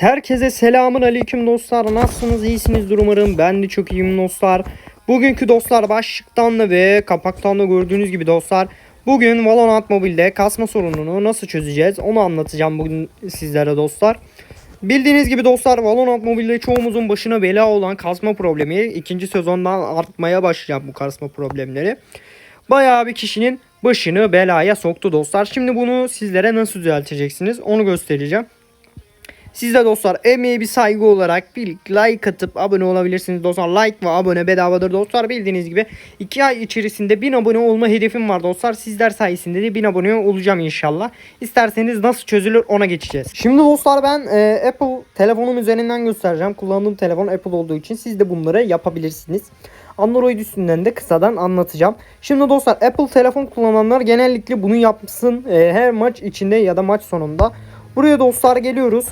Herkese selamun aleyküm dostlar. Nasılsınız? İyisinizdir umarım. Ben de çok iyiyim dostlar. Bugünkü dostlar başlıktan da ve kapaktan da gördüğünüz gibi dostlar. Bugün Valorant Mobile'de kasma sorununu nasıl çözeceğiz onu anlatacağım bugün sizlere dostlar. Bildiğiniz gibi dostlar Valorant Mobile'de çoğumuzun başına bela olan kasma problemi ikinci sezondan artmaya başlayacak bu kasma problemleri. Bayağı bir kişinin başını belaya soktu dostlar. Şimdi bunu sizlere nasıl düzelteceksiniz onu göstereceğim. Siz de dostlar emeğe bir saygı olarak bir like atıp abone olabilirsiniz dostlar. Like ve abone bedavadır dostlar. Bildiğiniz gibi 2 ay içerisinde 1000 abone olma hedefim var dostlar. Sizler sayesinde de 1000 abone olacağım inşallah. İsterseniz nasıl çözülür ona geçeceğiz. Şimdi dostlar ben e, Apple telefonum üzerinden göstereceğim. Kullandığım telefon Apple olduğu için siz de bunları yapabilirsiniz. Android üstünden de kısadan anlatacağım. Şimdi dostlar Apple telefon kullananlar genellikle bunu yapsın e, her maç içinde ya da maç sonunda. Buraya dostlar geliyoruz.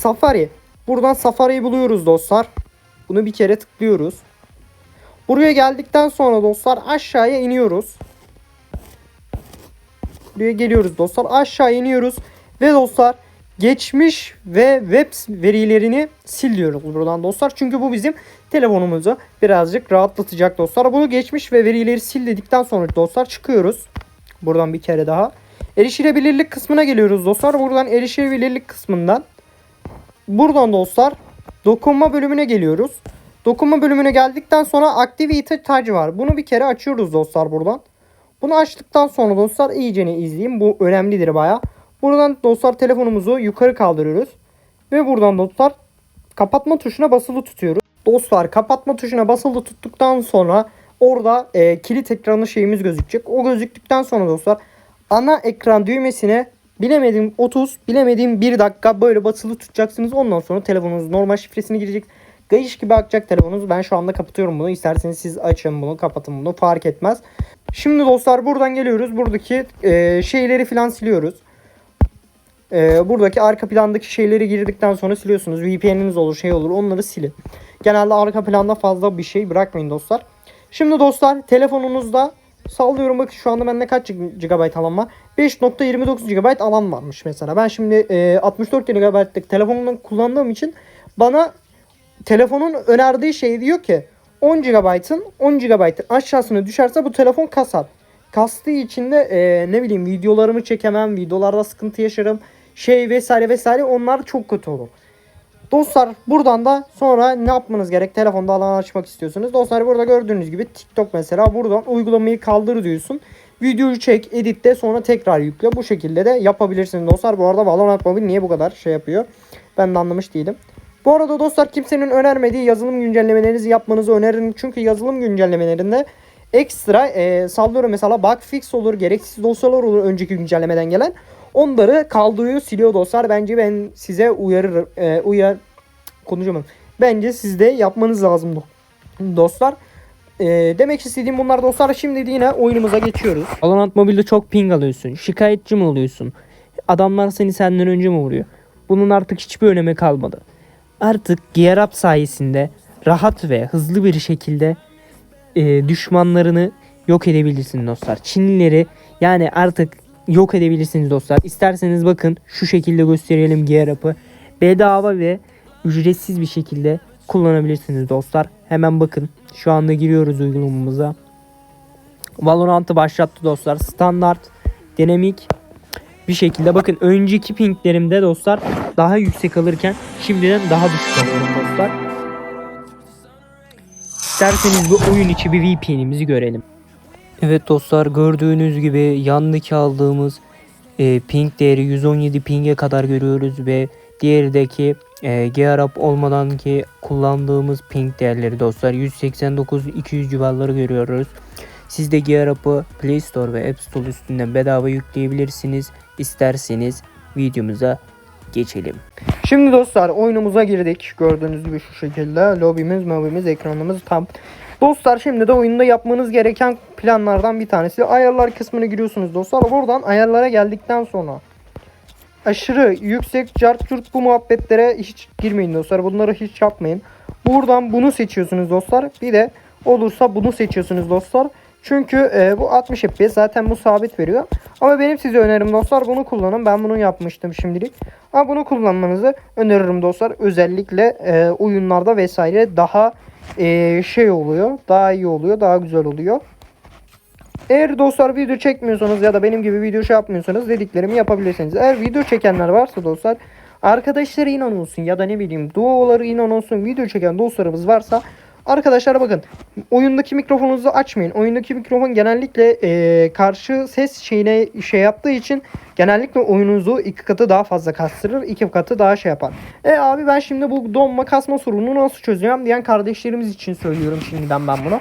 Safari. Buradan Safari'yi buluyoruz dostlar. Bunu bir kere tıklıyoruz. Buraya geldikten sonra dostlar aşağıya iniyoruz. Buraya geliyoruz dostlar. Aşağı iniyoruz. Ve dostlar geçmiş ve web verilerini siliyoruz buradan dostlar. Çünkü bu bizim telefonumuzu birazcık rahatlatacak dostlar. Bunu geçmiş ve verileri sil dedikten sonra dostlar çıkıyoruz. Buradan bir kere daha. Erişilebilirlik kısmına geliyoruz dostlar. Buradan erişilebilirlik kısmından Buradan dostlar dokunma bölümüne geliyoruz. Dokunma bölümüne geldikten sonra activity tacı var. Bunu bir kere açıyoruz dostlar buradan. Bunu açtıktan sonra dostlar iyicene izleyin. Bu önemlidir baya. Buradan dostlar telefonumuzu yukarı kaldırıyoruz. Ve buradan dostlar kapatma tuşuna basılı tutuyoruz. Dostlar kapatma tuşuna basılı tuttuktan sonra orada e, kilit ekranı şeyimiz gözükecek. O gözüktükten sonra dostlar ana ekran düğmesine bilemediğim 30 bilemediğim 1 dakika böyle basılı tutacaksınız. Ondan sonra telefonunuz normal şifresini girecek. Gayış gibi akacak telefonunuz. Ben şu anda kapatıyorum bunu. İsterseniz siz açın bunu kapatın bunu fark etmez. Şimdi dostlar buradan geliyoruz. Buradaki e, şeyleri filan siliyoruz. E, buradaki arka plandaki şeyleri girdikten sonra siliyorsunuz. VPN'iniz olur şey olur onları silin. Genelde arka planda fazla bir şey bırakmayın dostlar. Şimdi dostlar telefonunuzda sallıyorum bakın şu anda bende kaç GB alan var? 5.29 GB alan varmış mesela. Ben şimdi e, 64 GB'lık telefonunu kullandığım için bana telefonun önerdiği şey diyor ki 10 GB'ın 10 GB'ın aşağısına düşerse bu telefon kasar. Kastığı için de e, ne bileyim videolarımı çekemem, videolarda sıkıntı yaşarım. Şey vesaire vesaire onlar çok kötü olur. Dostlar buradan da sonra ne yapmanız gerek? Telefonda alan açmak istiyorsunuz. Dostlar burada gördüğünüz gibi TikTok mesela buradan uygulamayı kaldır diyorsun. Videoyu çek, editte sonra tekrar yükle. Bu şekilde de yapabilirsiniz dostlar. Bu arada Valorant Mobile niye bu kadar şey yapıyor? Ben de anlamış değilim. Bu arada dostlar kimsenin önermediği yazılım güncellemelerinizi yapmanızı öneririm. Çünkü yazılım güncellemelerinde ekstra e, sallıyorum mesela bug fix olur, gereksiz dosyalar olur önceki güncellemeden gelen. Onları kaldırıyor, siliyor dostlar. Bence ben size uyarır, e, uyar konuşamam. Bence sizde yapmanız lazım dostlar. E, demek istediğim bunlar dostlar. Şimdi de yine oyunumuza geçiyoruz. Valorant Mobile'de çok ping alıyorsun. Şikayetçi mi oluyorsun? Adamlar seni senden önce mi vuruyor? Bunun artık hiçbir önemi kalmadı. Artık Gear Up sayesinde rahat ve hızlı bir şekilde e, düşmanlarını yok edebilirsin dostlar. Çinlileri yani artık yok edebilirsiniz dostlar. İsterseniz bakın şu şekilde gösterelim Gear Up'ı. Bedava ve ücretsiz bir şekilde kullanabilirsiniz dostlar. Hemen bakın. Şu anda giriyoruz uygulamamıza. Valorant'ı başlattı dostlar. Standart, dinamik bir şekilde bakın önceki pinglerimde dostlar daha yüksek alırken şimdiden daha düşük alıyorum dostlar. İsterseniz bu oyun içi bir VPN'imizi görelim. Evet dostlar gördüğünüz gibi yandaki aldığımız e, ping değeri 117 ping'e kadar görüyoruz ve diğerdeki e, Gear Up olmadan ki kullandığımız ping değerleri dostlar 189-200 civarları görüyoruz. Siz de Gear Up'ı Play Store ve App Store üstünden bedava yükleyebilirsiniz. İsterseniz videomuza geçelim. Şimdi dostlar oyunumuza girdik. Gördüğünüz gibi şu şekilde. Lobimiz, mobimiz, ekranımız tam. Dostlar şimdi de oyunda yapmanız gereken planlardan bir tanesi. Ayarlar kısmına giriyorsunuz dostlar. Buradan ayarlara geldikten sonra aşırı yüksek cart curt bu muhabbetlere hiç girmeyin dostlar. Bunları hiç yapmayın. Buradan bunu seçiyorsunuz dostlar. Bir de olursa bunu seçiyorsunuz dostlar. Çünkü e, bu 60 FPS zaten bu sabit veriyor. Ama benim size önerim dostlar bunu kullanın. Ben bunu yapmıştım şimdilik. Ama bunu kullanmanızı öneririm dostlar. Özellikle e, oyunlarda vesaire daha e, şey oluyor. Daha iyi oluyor. Daha güzel oluyor. Eğer dostlar video çekmiyorsanız ya da benim gibi video şey yapmıyorsanız dediklerimi yapabilirsiniz. Eğer video çekenler varsa dostlar arkadaşları inan olsun ya da ne bileyim duoları inan olsun video çeken dostlarımız varsa Arkadaşlar bakın oyundaki mikrofonunuzu açmayın. Oyundaki mikrofon genellikle e, karşı ses şeyine şey yaptığı için genellikle oyununuzu iki katı daha fazla kastırır. iki katı daha şey yapar. E abi ben şimdi bu donma kasma sorununu nasıl çözeceğim diyen kardeşlerimiz için söylüyorum şimdiden ben bunu.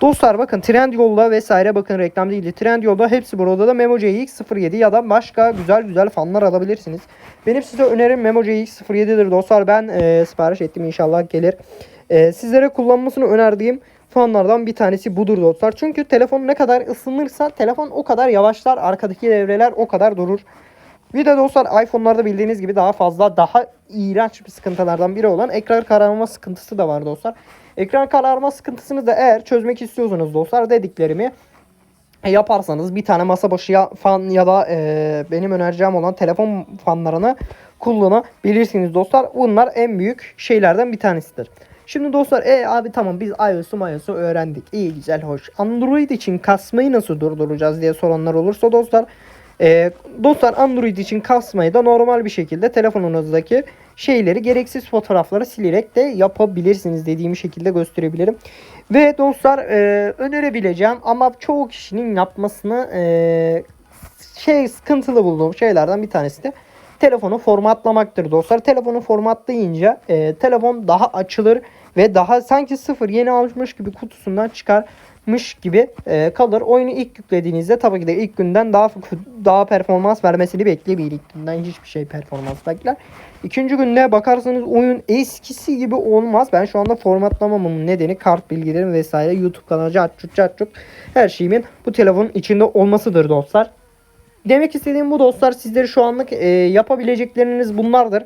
Dostlar bakın Trendyol'da vesaire bakın reklam değildi. Trendyol'da hepsi burada da Memo CX07 ya da başka güzel güzel fanlar alabilirsiniz. Benim size önerim Memo CX07'dir dostlar. Ben e, sipariş ettim inşallah gelir. E, sizlere kullanmasını önerdiğim fanlardan bir tanesi budur dostlar. Çünkü telefon ne kadar ısınırsa telefon o kadar yavaşlar. Arkadaki devreler o kadar durur. Bir de dostlar iPhone'larda bildiğiniz gibi daha fazla daha iğrenç bir sıkıntılardan biri olan ekran kararma sıkıntısı da var dostlar. Ekran kararma sıkıntısını da eğer çözmek istiyorsanız dostlar dediklerimi yaparsanız bir tane masa başı ya- fan ya da e, benim önereceğim olan telefon fanlarını kullanabilirsiniz dostlar. Bunlar en büyük şeylerden bir tanesidir. Şimdi dostlar e abi tamam biz iOS'u iOS'u öğrendik. İyi güzel hoş. Android için kasmayı nasıl durduracağız diye soranlar olursa dostlar e, dostlar Android için kasmayı da normal bir şekilde telefonunuzdaki şeyleri gereksiz fotoğrafları silerek de yapabilirsiniz dediğim şekilde gösterebilirim. Ve dostlar e, önerebileceğim ama çoğu kişinin yapmasını e, şey sıkıntılı bulduğum şeylerden bir tanesi de telefonu formatlamaktır dostlar. Telefonu formatlayınca e, telefon daha açılır ve daha sanki sıfır yeni almış gibi kutusundan çıkarmış gibi e, kalır. Oyunu ilk yüklediğinizde tabii ki de ilk günden daha daha performans vermesini beklemeyin. İlk günden hiçbir şey performans bekler. İkinci günde bakarsanız oyun eskisi gibi olmaz. Ben şu anda formatlamamın nedeni kart bilgilerim vesaire YouTube kanalı cart curt her şeyimin bu telefonun içinde olmasıdır dostlar. Demek istediğim bu dostlar sizleri şu anlık e, yapabilecekleriniz bunlardır.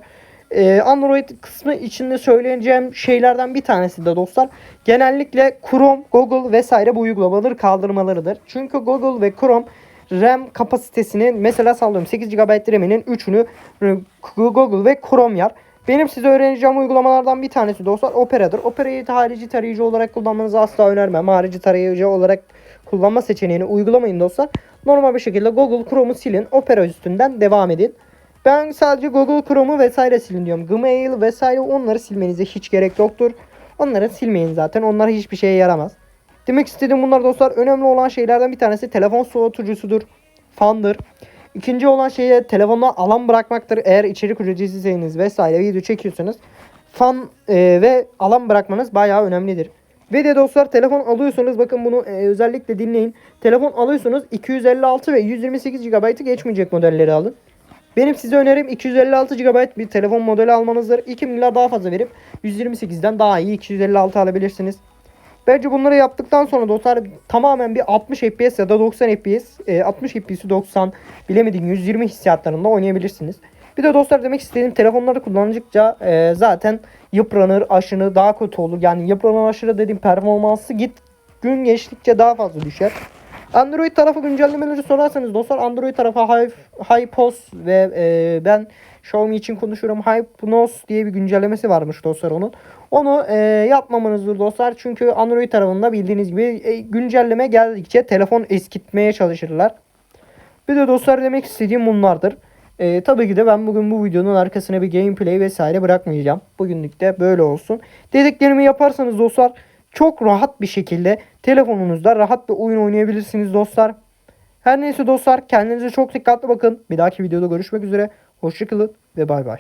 E, Android kısmı içinde söyleyeceğim şeylerden bir tanesi de dostlar genellikle Chrome, Google vesaire bu uygulamaları kaldırmalarıdır. Çünkü Google ve Chrome RAM kapasitesini mesela sallıyorum 8 GB RAM'inin 3'ünü e, Google ve Chrome yer. Benim size öğreneceğim uygulamalardan bir tanesi dostlar Opera'dır. Opera'yı harici tarayıcı olarak kullanmanızı asla önermem. Harici tarayıcı olarak kullanma seçeneğini uygulamayın dostlar. Normal bir şekilde Google Chrome'u silin. Opera üstünden devam edin. Ben sadece Google Chrome'u vesaire silin diyorum. Gmail vesaire onları silmenize hiç gerek yoktur. Onları silmeyin zaten. Onlar hiçbir şeye yaramaz. Demek istediğim bunlar dostlar önemli olan şeylerden bir tanesi telefon soğutucusudur. Fandır. İkinci olan şey telefonda alan bırakmaktır. Eğer içerik üreticiyseniz vesaire video çekiyorsanız fan e, ve alan bırakmanız bayağı önemlidir. Ve de dostlar telefon alıyorsanız bakın bunu e, özellikle dinleyin. Telefon alıyorsunuz 256 ve 128 GB'ı geçmeyecek modelleri alın. Benim size önerim 256 GB bir telefon modeli almanızdır. 2 milyar daha fazla verip 128'den daha iyi 256 alabilirsiniz. Bence bunları yaptıktan sonra dostlar tamamen bir 60 FPS ya da 90 FPS, e, 60 FPS'i 90 bilemediğim 120 hissiyatlarında oynayabilirsiniz. Bir de dostlar demek istediğim telefonları kullandıkça e, zaten yıpranır, aşını daha kötü olur. Yani yıpranır aşırı dediğim performansı git gün geçtikçe daha fazla düşer. Android tarafı güncellemeleri sorarsanız dostlar Android tarafı Hy- Hypos ve e, ben Xiaomi için konuşuyorum. Hypnos diye bir güncellemesi varmış dostlar onun. Onu e, yapmamanızdır dostlar. Çünkü Android tarafında bildiğiniz gibi e, güncelleme geldikçe telefon eskitmeye çalışırlar. Bir de dostlar demek istediğim bunlardır. E, tabii ki de ben bugün bu videonun arkasına bir gameplay vesaire bırakmayacağım. Bugünlük de böyle olsun. Dediklerimi yaparsanız dostlar çok rahat bir şekilde telefonunuzda rahat bir oyun oynayabilirsiniz dostlar. Her neyse dostlar kendinize çok dikkatli bakın. Bir dahaki videoda görüşmek üzere. Hoşçakalın ve bay bay.